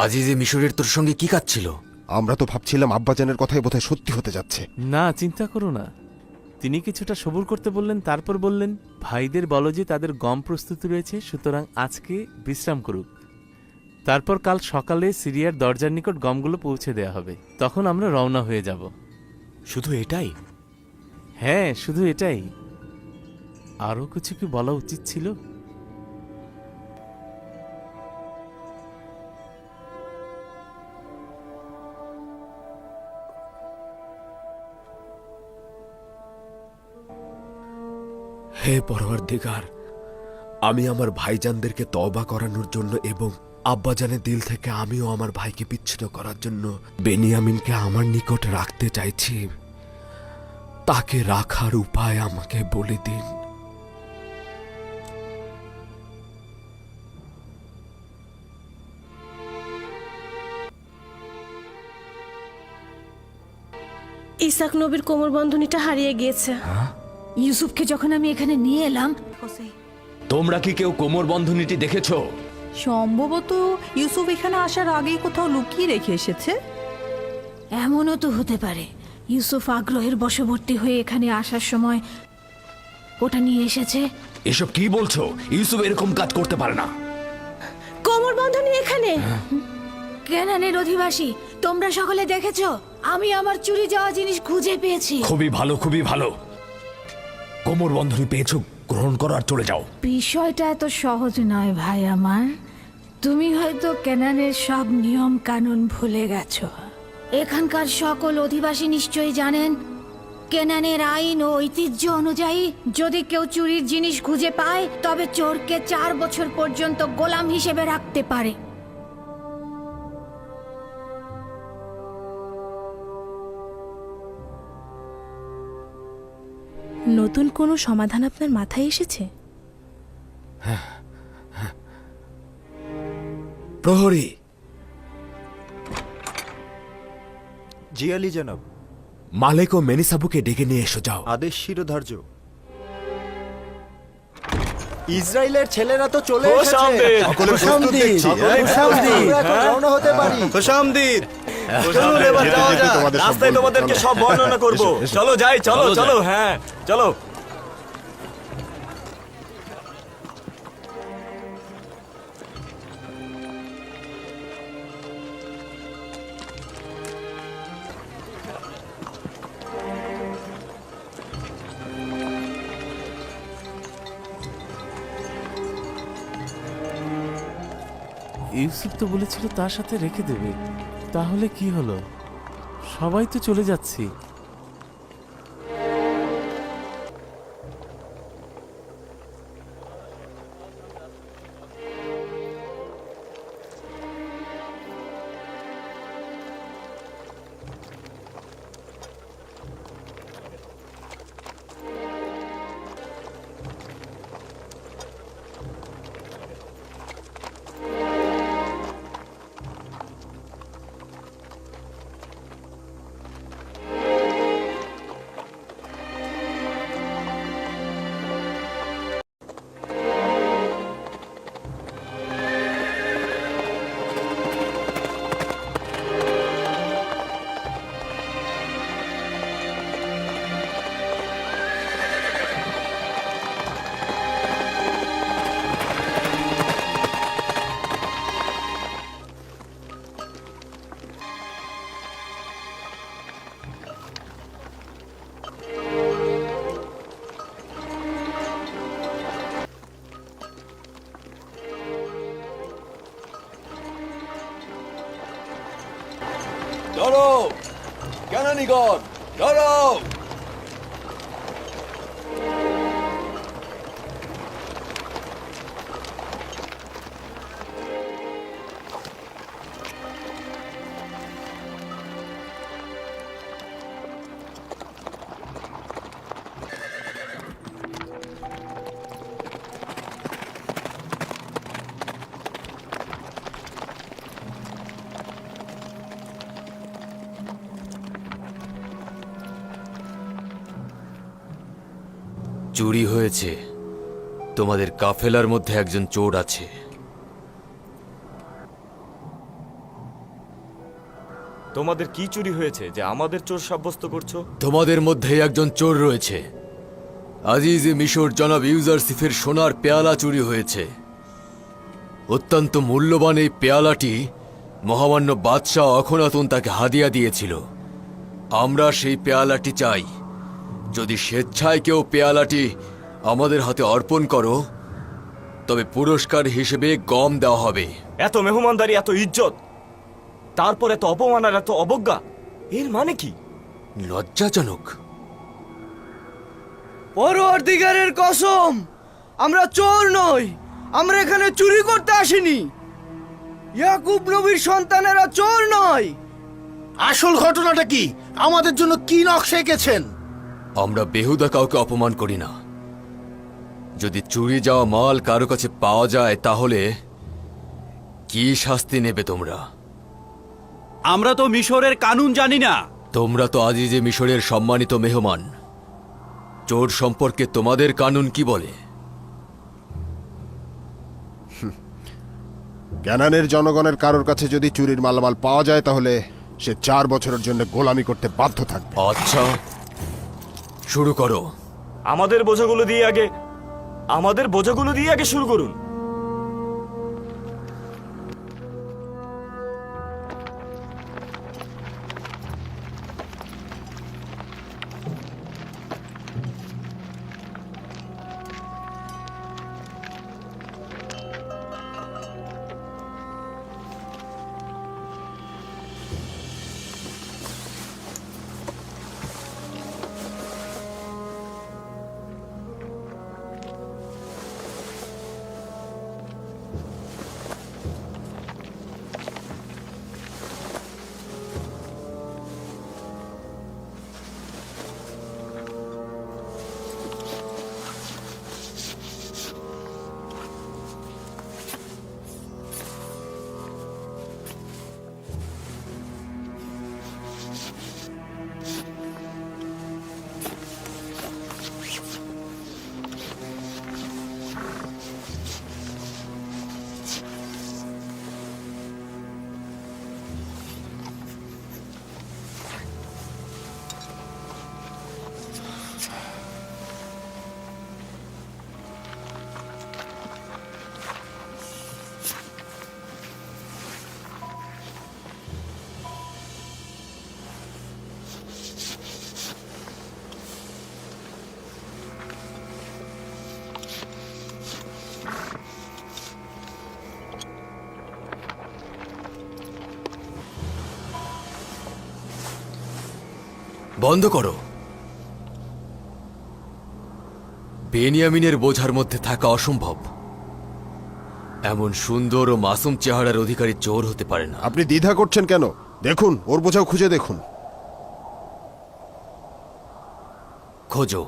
আজিজে মিশরের তোর সঙ্গে কি কাজ ছিল? আমরা তো ভাবছিলাম আব্বাজানের কথাই বোধহয় সত্যি হতে যাচ্ছে। না চিন্তা করো না। তিনি কিছুটা সবুর করতে বললেন তারপর বললেন ভাইদের বলো যে তাদের গম প্রস্তুত রয়েছে সুতরাং আজকে বিশ্রাম করুক। তারপর কাল সকালে সিরিয়ার দরজার নিকট গমগুলো পৌঁছে দেওয়া হবে। তখন আমরা রওনা হয়ে যাব। শুধু এটাই? হ্যাঁ শুধু এটাই। আরও কিছু কি বলা উচিত ছিল? হে পরওয়ার দিগার আমি আমার ভাইজানদেরকে তওবা করানোর জন্য এবং আব্বাজানের দিল থেকে আমিও আমার ভাইকে বিচ্ছিন্ন করার জন্য বেনিয়ামিনকে আমার নিকট রাখতে চাইছি। তাকে রাখার উপায় আমাকে বলে দিন। ইসাক নবীর কোমর বন্ধনীটা হারিয়ে গিয়েছে। ইউসুফকে যখন আমি এখানে নিয়ে এলাম তোমরা কি কেউ কোমর বন্ধনীটি দেখেছ? সম্ভবত ইউসুফ এখানে আসার আগেই কোথাও লুকিয়ে রেখে এসেছে। এমনও তো হতে পারে। ইউসুফ আগ্রহের বশবর্তী হয়ে এখানে আসার সময় ওটা নিয়ে এসেছে। এসব কি বলছো? ইউসুফ এরকম কাজ করতে পারে না। কোমর বন্ধনী এখানে? কেনানের অধিবাসী তোমরা সকলে দেখেছ? আমি আমার চুরি যাওয়া জিনিস খুঁজে পেয়েছি। খুবই ভালো খুবই ভালো। কোমর বন্ধনী পেয়েছ, গ্রহণ করো আর চলে যাও। বিষয়টা এত সহজ নয় ভাই আমার। তুমি হয়তো কেনানের সব নিয়ম কানুন ভুলে গেছো। এখানকার সকল অধিবাসী নিশ্চয়ই জানেন, কেনানের আইন ও ঐতিহ্য অনুযায়ী যদি কেউ চুরির জিনিস খুঁজে পায়, তবে চোরকে চার বছর পর্যন্ত গোলাম হিসেবে রাখতে পারে। নতুন কোনো সমাধান আপনার মাথায় এসেছে? প্রহরী। জি আলী জনাব। মালেক ও মেনিসাবুকে ডেকে নিয়ে এসো যাও। আদেশ শিরোধার্য। ইসরায়েলের ছেলেরা তো চলে এসেছে। দেখছি। চলুন এবার যাওয়া যাক। রাস্তায় তোমাদেরকে সব বর্ণনা করব। চলো যাই চলো চলো চলো হ্যাঁ চলো। ইউসুফ তো বলেছিল তার সাথে রেখে দেবে। তাহলে কি হলো? সবাই তো চলে যাচ্ছি। কেনানিগণ চলো চুরি হয়েছে। তোমাদের কাফেলার মধ্যে একজন চোর আছে। তোমাদের কি চুরি হয়েছে যে আমাদের চোর সাব্যস্ত করছ? তোমাদের মধ্যে একজন চোর রয়েছে। আজিজ মিশর জনাব ইউজারসিফের সোনার পেয়ালা চুরি হয়েছে। অত্যন্ত মূল্যবান এই পেয়ালাটি মহামান্য বাদশাহ অখনাতুন তাকে হাদিয়া দিয়েছিল। আমরা সেই পেয়ালাটি চাই। যদি স্বেচ্ছায় কেউ পেয়ালাটি আমাদের হাতে অর্পণ করো তবে পুরস্কার হিসেবে গম দেওয়া হবে। এত মেহমানদারি এত ইজ্জত তারপর এত অপমান আর এত অবজ্ঞা এর মানে কি? লজ্জাজনক। পরোয়ার দিগারের কসম আমরা চোর নই আমরা এখানে চুরি করতে আসিনি। ইয়াকুব নবীর সন্তানেরা চোর নয়। আসল ঘটনাটা কি? আমাদের জন্য কি নকশা এঁকেছেন? আমরা বেহুদা কাউকে অপমান করি না। যদি চুরি যাওয়া মাল কারও কাছে পাওয়া যায় তাহলে কি শাস্তি নেবে তোমরা? আমরা তো মিশরের কানুন জানি না। তোমরা তো আজই আজিজে মিশরের সম্মানিত মেহমান। চোর সম্পর্কে তোমাদের কানুন কি বলে? ক্যানানের জনগণের কারোর কাছে যদি চুরির মালামাল পাওয়া যায় তাহলে সে চার বছরের জন্য গোলামি করতে বাধ্য থাকবে। আচ্ছা। শুরু করো। আমাদের বোঝাগুলো দিয়ে আগে আমাদের বোঝাগুলো দিয়ে আগে শুরু করুন। বন্ধ করো। বেনিয়ামিনের বোঝার মধ্যে থাকা অসম্ভব। এমন সুন্দর ও মাসুম চেহারার অধিকারী চোর হতে পারে না। আপনি দ্বিধা করছেন কেন? দেখুন ওর বোঝাও খুঁজে দেখুন। খোঁজো।